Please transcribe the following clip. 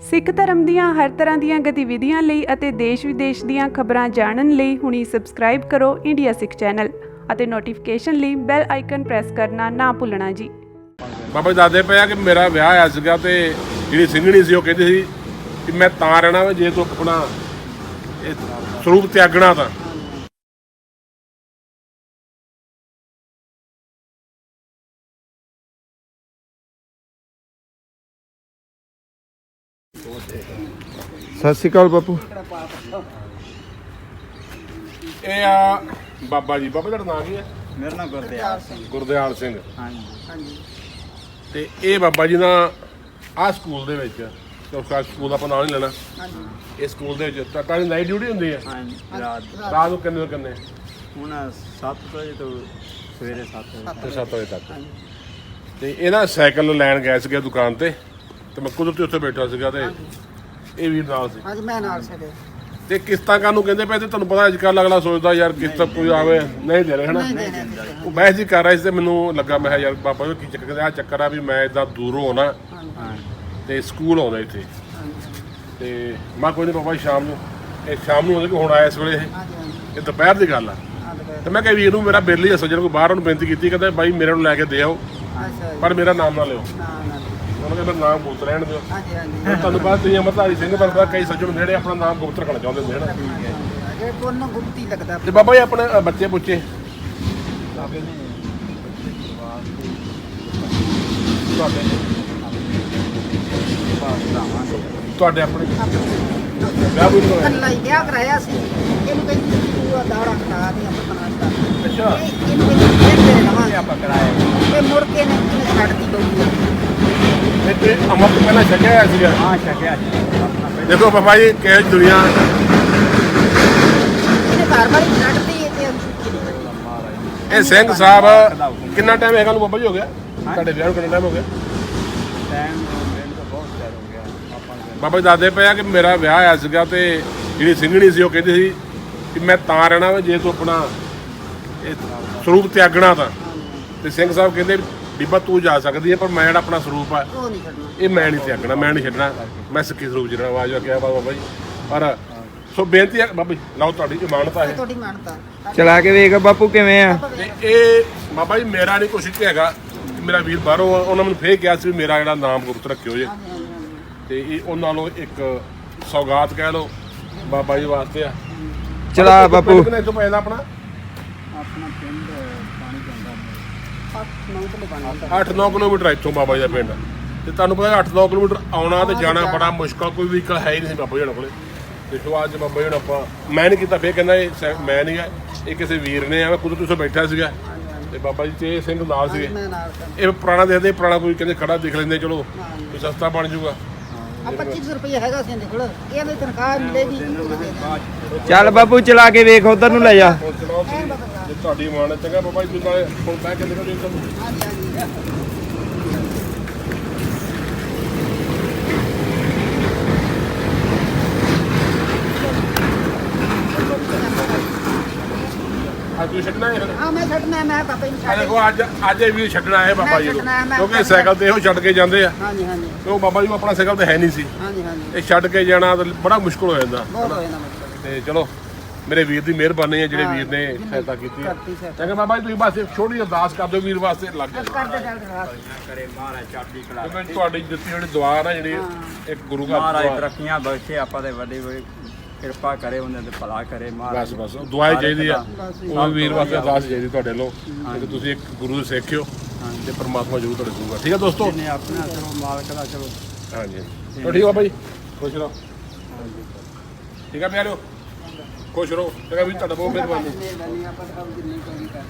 ਸਿੱਖ ਧਰਮ ਦੀਆਂ ਹਰ ਤਰ੍ਹਾਂ ਦੀਆਂ ਗਤੀਵਿਧੀਆਂ ਲਈ ਅਤੇ ਦੇਸ਼ ਵਿਦੇਸ਼ ਦੀਆਂ ਖਬਰਾਂ ਜਾਣਨ ਲਈ ਹੁਣੀ ਸਬਸਕ੍ਰਾਈਬ ਕਰੋ ਇੰਡੀਆ ਸਿੱਖ ਚੈਨਲ ਅਤੇ ਨੋਟੀਫਿਕੇਸ਼ਨ ਲਈ ਬੈਲ ਆਈਕਨ ਪ੍ਰੈਸ ਕਰਨਾ ਨਾ ਭੁੱਲਣਾ ਜੀ। ਬਾਬਾ ਜੀ ਦੱਸਦੇ ਪਿਆ ਕਿ ਮੇਰਾ ਵਿਆਹ ਆਇਆ ਸੀਗਾ ਤੇ ਜਿਹੜੀ ਸਿੰਘਣੀ ਸੀ ਉਹ ਕਹਿੰਦੀ ਸੀ ਕਿ ਮੈਂ ਤਾਂ ਰਹਿਣਾ ਵਾ ਜੇ ਤੂੰ ਆਪਣਾ ਇਹ ਸਰੂਪ ਤਿਆਗਣਾ ਤਾਂ। ਸਤਿ ਸ਼੍ਰੀ ਅਕਾਲ ਬਾਪੂ। ਇਹ ਆ ਬਾਬਾ ਜੀ ਬਾਬਾ ਤੁਹਾਡਾ ਨਾਮ ਕੀ ਹੈ? ਮੇਰਾ ਨਾਮ ਗੁਰਦਿਆਲ ਸਿੰਘ। ਗੁਰਦਿਆਲ ਸਿੰਘ। ਹਾਂਜੀ। ਤੇ ਇਹ ਬਾਬਾ ਜੀ ਨਾ ਆ ਸਕੂਲ ਦੇ ਵਿੱਚ ਚੌਕਾ ਸਕੂਲ ਦਾ ਆਪਾਂ ਨਾਂ ਨਹੀਂ ਲੈਣਾ। ਇਹ ਸਕੂਲ ਦੇ ਵਿੱਚ ਤਾਂ ਤੁਹਾਡੀ ਨਾਈਟ ਡਿਊਟੀ ਹੁੰਦੀ ਹੈ? ਹਾਂਜੀ ਰਾਤ ਰਾਤ ਨੂੰ ਕਿੰਨੇ ਤੋਂ ਕਿੰਨੇ? ਹੁਣ 7 ਵਜੇ ਤੋਂ ਸਵੇਰੇ 7 ਵਜੇ ਤੇ 7 ਵਜੇ ਤੱਕ। ਤੇ ਇਹ ਨਾ ਸਾਈਕਲ ਲੈਣ ਗਏ ਸੀਗੇ ਦੁਕਾਨ ਤੇ। ਤੇ ਮੈਂ ਕੁਦਰਤੀ ਉੱਥੇ ਬੈਠਾ ਸੀਗਾ ਤੇ ਇਹ ਵੀਰ ਨਾਲ ਸੀ। ਅੱਜ ਮੈਂ ਨਾਲ ਛੱਡੇ ਤੇ ਕਿਸ਼ਤਾਂ ਕਾਹਨੂੰ ਨੂੰ ਕਹਿੰਦੇ ਪਏ ਤੇ ਤੁਹਾਨੂੰ ਪਤਾ ਅੱਜ ਕੱਲ੍ਹ ਅਗਲਾ ਸੋਚਦਾ ਯਾਰ ਕਿਸ਼ਤ ਕੋਈ ਆਵੇ ਨਹੀਂ ਦੇ ਰਹੇ ਹਨਾ? ਉਹ ਬਹਿਸ ਜੀ ਕਰ ਰਿਹਾ ਸੀ ਤੇ ਮੈਨੂੰ ਲੱਗਾ ਮੈਂ ਕਿਹਾ ਯਾਰ ਬਾਬਾ ਜੀ ਕੀ ਚੱਕਰ ਆ? ਚੱਕਰ ਆ ਵੀ ਮੈਂ ਇਦਾਂ ਦੂਰੋਂ ਆਉਣਾ। ਹਾਂ ਤੇ ਸਕੂਲ ਆਉਂਦਾ ਇੱਥੇ। ਤੇ ਮੈਂ ਕੋਈ ਨਹੀਂ ਬਾਬਾ ਜੀ ਸ਼ਾਮ ਨੂੰ। ਇਹ ਸ਼ਾਮ ਨੂੰ ਆਉਂਦੇ ਕਿ ਹੁਣ ਆਇਆ ਇਸ ਵੇਲੇ ਇਹ? ਹਾਂਜੀ ਹਾਂਜੀ। ਇਹ ਦੁਪਹਿਰ ਦੀ ਗੱਲ ਆ। ਤੇ ਮੈਂ ਕਿਹਾ ਵੀਰ ਨੂੰ ਮੇਰਾ ਬਿੱਲ ਹੀ ਸੱਜਣ ਕੋਈ ਬਾਹਰ ਉਹਨੂੰ ਬੇਨਤੀ ਕੀਤੀ ਕਹਿੰਦਾ ਬਾਈ ਮੇਰੇ ਨੂੰ ਲੈ ਕੇ ਦੇ ਆਓ। ਪਰ ਮੇਰਾ ਨਾਮ ਨਾ ਲਿਓ। ਨਾ ਨਾ। ਉਹਨਾਂ ਕਹਿੰਦਾ ਨਾਮ ਗੁਪਤ ਰਹਿਣ ਦਿਓ। ਹਾਂਜੀ ਹਾਂਜੀ। ਹੁਣ ਤੁਹਾਨੂੰ ਪਤਾ ਤੁਸੀਂ ਅਮਰਧਾਰੀ ਸਿੰਘ ਵਰਗਾ ਕਈ ਸੱਜਣ ਜਿਹੜੇ ਆਪਣਾ ਨਾਮ ਗੁਪਤ ਰੱਖਣਾ ਚਾਹੁੰਦੇ ਹੁੰਦੇ ਹਨ। ਇਹ ਕੋਨ ਗੁਪਤੀ ਲੱਗਦਾ। ਤੇ ਬਾਬਾ ਜੀ ਆਪਣੇ ਅ, ਬੱਚੇ ਪੁੱਛੇ। ਤੁਹਾਡੇ ਤੁਹਾਡੇ ਆਪਣੇ। ਵਿਆਹ ਵੀ ਨਹੀਂ ਹੋਇਆ। ਕੱਲਾ ਹੀ ਵਿਆਹ ਕਰਾਇਆ ਸੀ। ਇਹਨੂੰ ਕਹਿੰਦੀ ਸੀ ਤੂੰ ਦਾੜਾ ਖਾ ਦੇ ਆਪਾਂ ਬਣਾ ਦਿੱਤਾ ਅੱਛਾ। ਇਹ ਇਹਨੂੰ ਕਹਿੰਦੀ ਫਿਰ ਨਵਾਂ ਆਪਾਂ ਕਰਾਇਆ। ਇਹ ਮੁੜ ਕੇ ਨੇ ਇਹਨੇ ਛੱਡਤੀ ਬਹੂ ਇਹ ਪਹਿਲਾਂ ਛਕਿਆ ਹੋਇਆ ਸੀਗਾ। ਹਾਂ ਛਕਿਆ ਦੇਖੋ ਬਾਬਾ ਜੀ ਕਿਹ ਦੁਨੀਆ। ਇਹਨੇ ਇਹ ਤੇ ਸਿੰਘ ਸਾਹਿਬ ਕਿੰਨਾ ਟਾਈਮ ਹੈਗਾ ਨੂੰ ਬਾਬਾ ਜੀ ਹੋ ਗਿਆ? ਤੁਹਾਡੇ ਵਿਆਹ ਨੂੰ ਕਿੰਨਾ ਟਾਈਮ ਹੋ ਗਿਆ? ਟਾਈਮ ਮੈਨੂੰ ਤਾਂ ਬਹੁਤ ਚਿਰ ਹੋ ਗਿਆ। ਆਪਾਂ ਨੂੰ ਬਾਬਾ ਜੀ ਦੱਸਦੇ ਪਏ ਆ ਕਿ ਮੇਰਾ ਵਿਆਹ ਆਇਆ ਸੀਗਾ ਤੇ ਜਿਹੜੀ ਸਿੰਘਣੀ ਸੀ ਉਹ ਕਹਿੰਦੀ ਸੀ ਕਿ ਮੈਂ ਤਾਂ ਰਹਿਣਾ ਵਾ ਜੇ ਤੂੰ ਆਪਣਾ ਇਹ ਸਰੂਪ ਤਿਆਗਣਾ ਤਾਂ। ਤੇ ਸਿੰਘ ਸਾਹਿਬ ਕਹਿੰਦੇ ਬੀਬਾ ਤੂੰ ਜਾ ਸਕਦੀ ਹੈ ਪਰ ਮੈਂ ਜਿਹੜਾ ਆਪਣਾ ਸਰੂਪ ਆ ਇਹ ਮੈਂ ਨਹੀਂ ਸਿਆਕਣਾ ਮੈਂ ਨਹੀਂ ਛੱਡਣਾ। ਮੈਂ ਸਿੱਖੀ ਸਰੂਪ ਜਿਹੜਾ ਆਵਾਜ਼ ਆ ਕਿਹਾ ਬਾਬਾ ਜੀ ਪਰ ਸੋ ਬੇਨਤੀ ਹੈ ਬਾਬਾ ਜੀ ਤੁਹਾਡੀ ਜ਼ਮਾਨਤਾ ਹੈ। ਚਲਾ ਕੇ ਵੇਖ ਬਾਪੂ ਕਿਵੇਂ ਆ? ਇਹ ਬਾਬਾ ਜੀ ਮੇਰਾ ਨਹੀਂ ਕੁਛ ਕਿ ਹੈਗਾ। ਮੇਰਾ ਵੀਰ ਬਾਹਰੋਂ ਆ, ਉਹਨਾਂ ਮੈਨੂੰ ਫੇਰ ਕਿਹਾ ਸੀ ਮੇਰਾ ਜਿਹੜਾ ਨਾਮ ਗੁਪਤ ਰੱਖਿਓ ਜੇ। ਤੇ ਇਹ ਉਹਨਾਂ ਨੂੰ ਇੱਕ ਸੌਗਾਤ ਕਹਿ ਲਓ ਬਾਬਾ ਜੀ ਵਾਸਤੇ ਆ। ਚਲਾ ਬਾਪੂ। ਕਿੰਨੇ ਤੋਂ ਪੈਂਦਾ ਆਪਣਾ? 8-9 ਕਿਲੋਮੀਟਰ ਇੱਥੋਂ ਬਾਬਾ ਜੀ ਦਾ ਪਿੰਡ। ਤੇ ਤੁਹਾਨੂੰ ਪਤਾ 8-9 ਕਿਲੋਮੀਟਰ ਆਉਣਾ ਤੇ ਜਾਣਾ ਬੜਾ ਮੁਸ਼ਕਲ ਕੋਈ ਵਹੀਕਲ ਹੈ ਹੀ ਨਹੀਂ ਬਾਬਾ ਜੀ ਕੋਲੇ। ਦੇਖੋ ਅੱਜ ਬਾਬਾ ਜੀ ਆਪਾਂ ਮੈਂ ਨਹੀਂ ਕੀਤਾ ਫੇਰ ਕਹਿੰਦਾ ਇਹ ਮੈਂ ਨਹੀਂ ਆ ਇਹ ਕਿਸੇ ਵੀਰ ਨੇ ਆ ਮੈਂ ਕੁਦਰਤ ਬੈਠਾ ਸੀਗਾ। ਤੇ ਬਾਬਾ ਜੀ ਤੇ ਸਿੰਘ ਨਾਲ ਸੀਗੇ। ਇਹ ਪੁਰਾਣਾ ਦੇਖਦੇ ਪੁਰਾਣਾ ਕੋਈ ਕਹਿੰਦੇ ਖੜਾ ਦਿਖ ਲੈਂਦੇ ਚਲੋ ਕੋਈ ਸਸਤਾ ਬਣ ਜੂਗਾ ਆ 25 ਰੁਪਏ ਹੈਗਾ ਸਿੰਘ ਕੋਲ। ਇਹਦੇ ਤਨਖਾਹ ਮਿਲੇਗੀ ਚੱਲ ਬਾਪੂ ਚਲਾ ਕੇ ਵੇਖ ਉਧਰ ਨੂੰ ਲੈ ਜਾ। ਤੁਹਾਡੀ ਹੈ। ਚੰਗਾ ਬਾਬਾ ਜੀ ਤੁਸੀਂ ਨਾਲੇ ਹੁਣ ਬਹਿ ਕੇ ਹਾਂਜੀ ਹਾਂਜੀ ਅੱਜ ਤੁਸੀਂ ਛੱਡਣਾ ਹੈ? ਹਾਂ ਮੈਂ ਛੱਡਣਾ ਮੈਂ ਪਾਪਾ ਜੀ ਨੂੰ ਛੱਡ ਦੇਖੋ ਅੱਜ ਅੱਜ ਇਹ ਵੀ ਛੱਡਣਾ ਹੈ ਬਾਬਾ ਜੀ ਨੂੰ। ਛੱਡਣਾ ਹੈ, ਮੈਂ ਕਿਉਂਕਿ ਛੱਡਣਾ। ਸਾਈਕਲ ਤੇ ਇਹੋ ਛੱਡ ਕੇ ਜਾਂਦੇ ਆ। ਹਾਂਜੀ ਹਾਂਜੀ। ਤੇ ਉਹ ਬਾਬਾ ਜੀ ਨੂੰ ਆਪਣਾ ਸਾਈਕਲ ਤੇ ਹੈ ਨਹੀਂ ਸੀ। ਹਾਂਜੀ ਹਾਂਜੀ। ਇਹ ਛੱਡ ਕੇ ਜਾਣਾ ਤਾਂ ਬੜਾ ਮੁਸ਼ਕਲ ਹੋ ਜਾਂਦਾ। ਬਹੁਤ ਹੋਇਆ ਨਾ ਮਤਲਬ ਤੇ ਚਲੋ। ਮੇਰੇ ਵੀਰ ਦੀ ਮਿਹਰਬਾਨੀ ਹੈ ਜਿਹੜੇ ਵੀਰ ਨੇ ਸਹਾਇਤਾ ਕੀਤੀ। ਹੈ ਕਰਤੀ ਸਹਾਇਤਾ। ਚੰਗਾ ਬਾਬਾ ਜੀ ਤੁਸੀਂ ਬਸ ਇੱਕ ਛੋਟੀ ਜਿਹੀ ਅਰਦਾਸ ਕਰ ਦਿਓ ਵੀਰ ਵਾਸਤੇ ਲੱਗ ਜਾਓ। ਕਰਦੇ ਡਾਕਟਰ ਰਾਤ ਕਰੇ ਮਹਾਰਾਜ ਚੜ੍ਹਦੀ ਕਲਾ ਕਿਉਂਕਿ ਤੁਹਾਡੀ ਦਿੱਤੀ ਜਿਹੜੀ ਦੁਆ ਨਾ ਜਿਹੜੀ ਇੱਕ ਗੁਰੂ ਘਰ ਦੀ ਮਹਾਰਾਜ ਦੁਆ ਤਰੱਕੀਆਂ ਬਖਸ਼ੇ ਆਪਾਂ ਦੇ ਵੱਡੇ ਵੱਡੇ ਕਿਰਪਾ ਕਰੇ ਉਹਨਾਂ ਦੇ ਭਲਾ ਕਰੇ ਮਹਾਰਾਜ। ਬਸ ਬਸ ਦੁਆਈ ਚਾਹੀਦੀ ਆ। ਉਹ ਵੀਰ ਵਾਸਤੇ ਅਰਦਾਸ ਚਾਹੀਦੀ ਤੁਹਾਡੇ ਵੱਲੋਂ ਕਿ ਤੁਸੀਂ ਇੱਕ ਗੁਰੂ ਦੇ ਸਿੱਖ ਹੋ ਤੇ ਪਰਮਾਤਮਾ ਜ਼ਰੂਰ ਤੁਹਾਡੇ ਦੂਗਾ। ਠੀਕ ਹੈ ਦੋਸਤੋ? ਨੇ ਆਪਣਾ ਚਲੋ ਮਾਲਕ ਦਾ ਚਲੋ ਹਾਂਜੀ। ਠੀਕ। ਆ ਜੀ ਖੁਸ਼ ਰਹੋ। ਠੀਕ ਆ ਪਿਆਰਿਓ। ਖੁਸ਼ ਰਹੋ। ਚੰਗਾ ਵੀ ਤੁਹਾਡਾ ਬਹੁਤ ਮਿਹਰਬਾਨੀ। ਮਿਹਰਬਾਨੀ ਆਪਾਂ ਤਾਂ ਕੰਮ ਜਿੰਨੀ ਕੋਈ ਕਰ